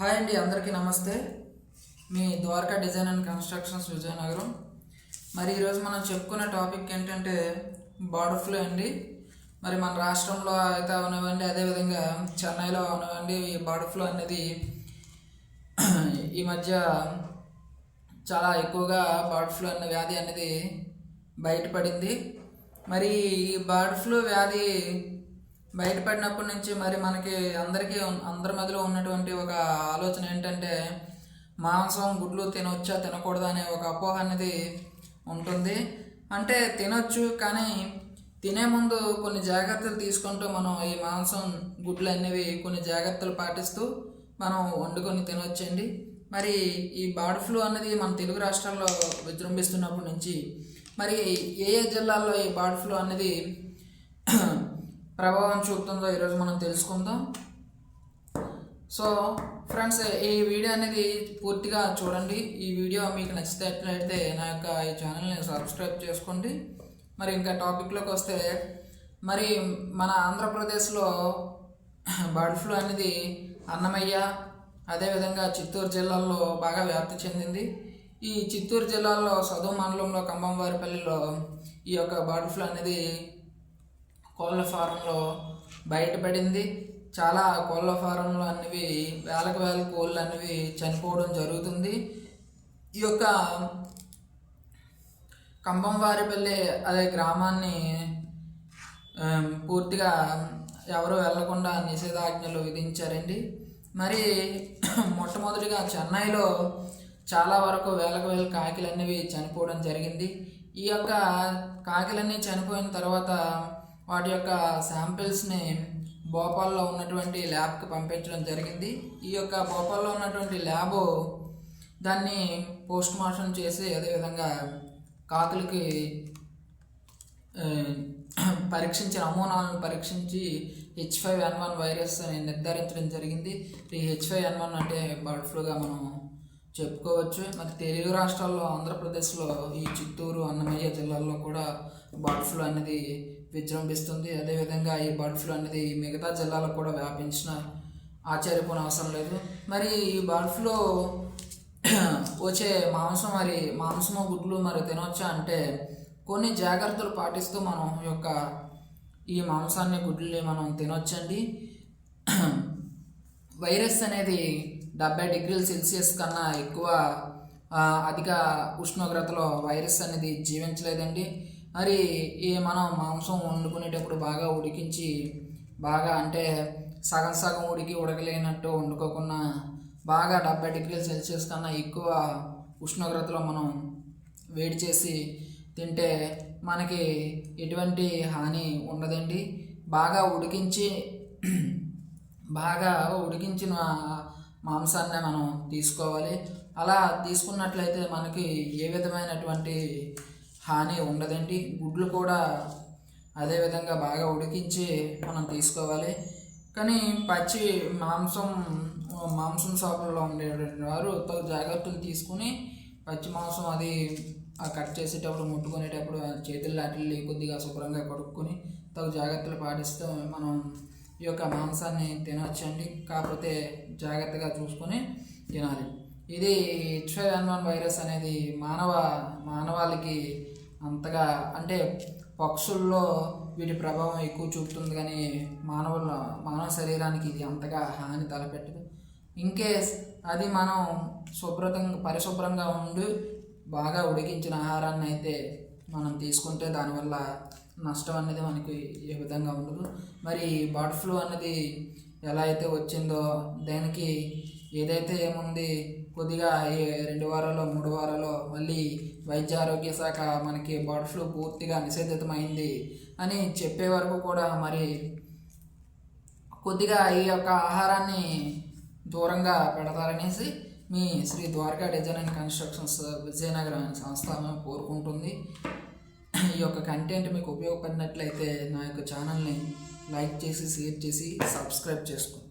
Hi అండి అందరికీ నమస్తే. మీ Dwaraka design and constructions Vizianagaram. మరి ఈరోజు మనం చెప్పుకునే టాపిక్ ఏంటంటే బర్డ్ ఫ్లూ అండి. మరి మన రాష్ట్రంలో అయితే అవనివ్వండి అదేవిధంగా చెన్నైలో అవనివ్వండి ఈ బర్డ్ ఫ్లూ అనేది ఈ మధ్య చాలా ఎక్కువగా బర్డ్ ఫ్లూ అనే వ్యాధి అనేది బయటపడింది. మరి ఈ బర్డ్ ఫ్లూ వ్యాధి బయటపడినప్పటి నుంచి మరి మనకి అందరికీ అందరి మధ్యలో ఉన్నటువంటి ఒక ఆలోచన ఏంటంటే మాంసం గుడ్లు తినొచ్చా తినకూడదా అనే ఒక అపోహ అనేది ఉంటుంది. అంటే తినొచ్చు కానీ తినే ముందు కొన్ని జాగ్రత్తలు తీసుకుంటూ మనం ఈ మాంసం గుడ్లు అనేవి కొన్ని జాగ్రత్తలు పాటిస్తూ మనం వండుకొని తినొచ్చండి. మరి ఈ బర్డ్ ఫ్లూ అనేది మన తెలుగు రాష్ట్రాల్లో విజృంభిస్తున్నప్పటి నుంచి మరి ఏ ఏ జిల్లాల్లో ఈ బర్డ్ ఫ్లూ అనేది ప్రభావం చూపుతుందో ఈరోజు మనం తెలుసుకుందాం. సో ఫ్రెండ్స్ ఈ వీడియో అనేది పూర్తిగా చూడండి. ఈ వీడియో మీకు నచ్చినట్లయితే నా యొక్క ఈ ఛానల్ని సబ్స్క్రైబ్ చేసుకోండి. మరి ఇంకా టాపిక్లోకి వస్తే మరి మన ఆంధ్రప్రదేశ్లో బర్డ్ ఫ్లూ అనేది అన్నమయ్య అదేవిధంగా చిత్తూరు జిల్లాల్లో బాగా వ్యాప్తి చెందింది. ఈ చిత్తూరు జిల్లాలో సదువు మండలంలో కంబంవారిపల్లిలో ఈ యొక్క బర్డ్ ఫ్లూ అనేది కోళ్ళ ఫారంలో బయటపడింది. చాలా కోళ్ళ ఫారంలో అనేవి వేలకు వేల కోళ్ళు అనేవి చనిపోవడం జరుగుతుంది. ఈ యొక్క కంబంవారిపల్లి అదే గ్రామాన్ని పూర్తిగా ఎవరు వెళ్ళకుండా నిషేధాజ్ఞలు విధించారండి. మరి మొట్టమొదటిగా చెన్నైలో చాలా వరకు వేలకు వేల కాకిలు అనేవి చనిపోవడం జరిగింది. ఈ యొక్క కాకిలన్నీ చనిపోయిన తర్వాత వాటి యొక్క శాంపిల్స్ని భోపాల్లో ఉన్నటువంటి ల్యాబ్కి పంపించడం జరిగింది. ఈ యొక్క భోపాల్లో ఉన్నటువంటి ల్యాబ్ దాన్ని పోస్ట్ మార్టం చేసి అదేవిధంగా కాకులకి పరీక్షించి పరీక్షించిన నమూనాలను పరీక్షించి H five N one virus అని నిర్ధారించడం జరిగింది. ఈ హెచ్ ఫైవ్ ఎన్ వన్ అంటే బర్డ్ ఫ్లూగా మనం చెప్పుకోవచ్చు. మరి తెలుగు రాష్ట్రాల్లో ఆంధ్రప్రదేశ్లో ఈ చిత్తూరు అన్నమయ్య జిల్లాల్లో కూడా బర్డ్ ఫ్లూ అనేది విజృంభిస్తుంది. అదేవిధంగా ఈ బర్డ్ ఫ్లూ అనేది మిగతా జిల్లాలకు కూడా వ్యాపించిన ఆశ్చర్యపోని అవసరం లేదు. మరి ఈ బర్డ్ ఫ్లూ వచ్చే మాంసం మరి మాంసము గుడ్లు మరి తినొచ్చా అంటే కొన్ని జాగ్రత్తలు పాటిస్తూ మనం యొక్క ఈ మాంసాన్ని గుడ్లని మనం తినొచ్చండి. వైరస్ అనేది డెబ్బై డిగ్రీల సెల్సియస్ కన్నా ఎక్కువ అధిక ఉష్ణోగ్రతలో వైరస్ అనేది జీవించలేదండి. మరి ఈ మనం మాంసం వండుకునేటప్పుడు బాగా ఉడికించి బాగా అంటే సగం సగం ఉడికి ఉడకలేనట్టు వండుకోకుండా బాగా డెబ్బై డిగ్రీల సెల్సియస్ కన్నా ఎక్కువ ఉష్ణోగ్రతలో మనం వేడి చేసి తింటే మనకి ఎటువంటి హాని ఉండదండి. బాగా ఉడికించి బాగా ఉడికించిన మాంసాన్ని మనం తీసుకోవాలి. అలా తీసుకున్నట్లయితే మనకి ఏ విధమైనటువంటి హాని ఉండదండి గుడ్లు కూడా అదేవిధంగా బాగా ఉడికించి మనం తీసుకోవాలి. కానీ పచ్చి మాంసం మాంసం షాపుల్లో ఉండేటువంటి వారు తగు జాగ్రత్తలు తీసుకుని పచ్చి మాంసం అది కట్ చేసేటప్పుడు ముట్టుకునేటప్పుడు ఆ చేతులు లాంటివి కొద్దిగా శుభ్రంగా కడుక్కొని తగు జాగ్రత్తలు పాటిస్తూ మనం ఈ యొక్క మాంసాన్ని తినవచ్చండి కాకపోతే జాగ్రత్తగా చూసుకొని తినాలి. ఇది H five N one virus అనేది మానవ మానవాళికి అంతగా అంటే పక్షుల్లో వీటి ప్రభావం ఎక్కువ చూపుతుంది కానీ మానవుల మానవ శరీరానికి ఇది అంతగా హాని తలపెట్టదు. ఇన్కేస్ అది మనం శుభ్రతంగా పరిశుభ్రంగా ఉండి బాగా ఉడికించిన ఆహారాన్ని అయితే మనం తీసుకుంటే దానివల్ల నష్టం అనేది మనకి ఏ విధంగా ఉండదు. మరి బర్డ్ ఫ్లూ అన్నది ఎలా అయితే వచ్చిందో దానికి ఏదైతే ఏముంది కొద్దిగా ఈ రెండు వారాలు మూడు వారాలు మళ్ళీ వైద్య ఆరోగ్య శాఖ మనకి బర్డ్ ఫ్లూ పూర్తిగా నిషేధితమైంది అని చెప్పే వరకు కూడా మరి కొద్దిగా ఈ యొక్క ఆహారాన్ని దూరంగా పెడతారనేసి మీ Shri Dwaraka design and constructions Vizianagaram సంస్థ మేము కోరుకుంటుంది. ఈ యొక్క కంటెంట్ మీకు ఉపయోగపడినట్లయితే నా యొక్క ఛానల్ని లైక్ చేసి షేర్ చేసి సబ్స్క్రైబ్ చేసుకోండి.